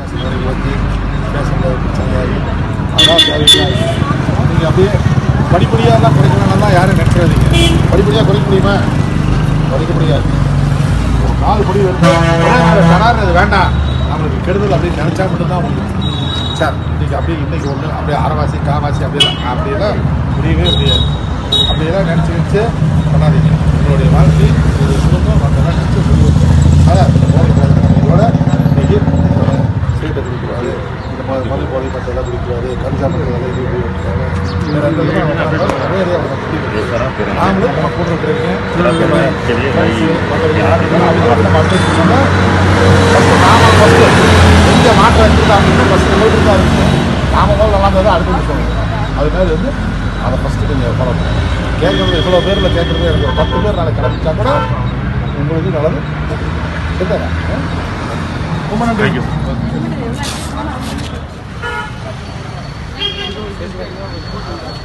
பேசுகிற வரைக்கும் ஓகே அதான் தேவையில்லை அப்படியே படிப்படியாக எல்லாம் குறைக்கணும்னா யாரும் நினைக்கிறாதீங்க படிப்படியாக குறைக்க முடியுமா குறைக்க முடியாது ஒரு நாலு படி வேணும் வேண்டாம் நம்மளுக்கு கெடுதல் அப்படின்னு நினச்சா மட்டும்தான் உங்களுக்கு சார் இன்றைக்கி அப்படியே இன்னைக்கு ஒன்று அப்படியே அரைவாசி காவாசி அப்படிலாம் அப்படியெல்லாம் முடியவே முடியாது அப்படியெல்லாம் நினச்சி நினச்சி பண்ணாதீங்க உங்களுடைய வாழ்க்கை ஒரு குடிக்கிறாரு இந்த மாதிரி மது போதை மற்றெல்லாம் குடிக்கிறாரு கஞ்சா மற்றெல்லாம் இது எந்த குடிக்கிறாங்க நாமளும் நம்ம கூட கொஞ்சம் மாற்றம் எடுத்துருக்காங்க ஃபஸ்ட்டு போயிட்டு தான் இருக்கு நாம நல்லா இருந்தால் அடுத்து சொல்லணும் அது மாதிரி வந்து அதை ஃபஸ்ட்டு கொஞ்சம் ஃபாலோ பண்ணுங்க. கேட்குறது இவ்வளோ பேரில் கேட்குறது எனக்கு ஒரு பத்து பேர் நாளைக்கு கிளம்பிச்சா கூட உங்களுக்கு நல்லது? ரொம்ப நன்றி. Because we're.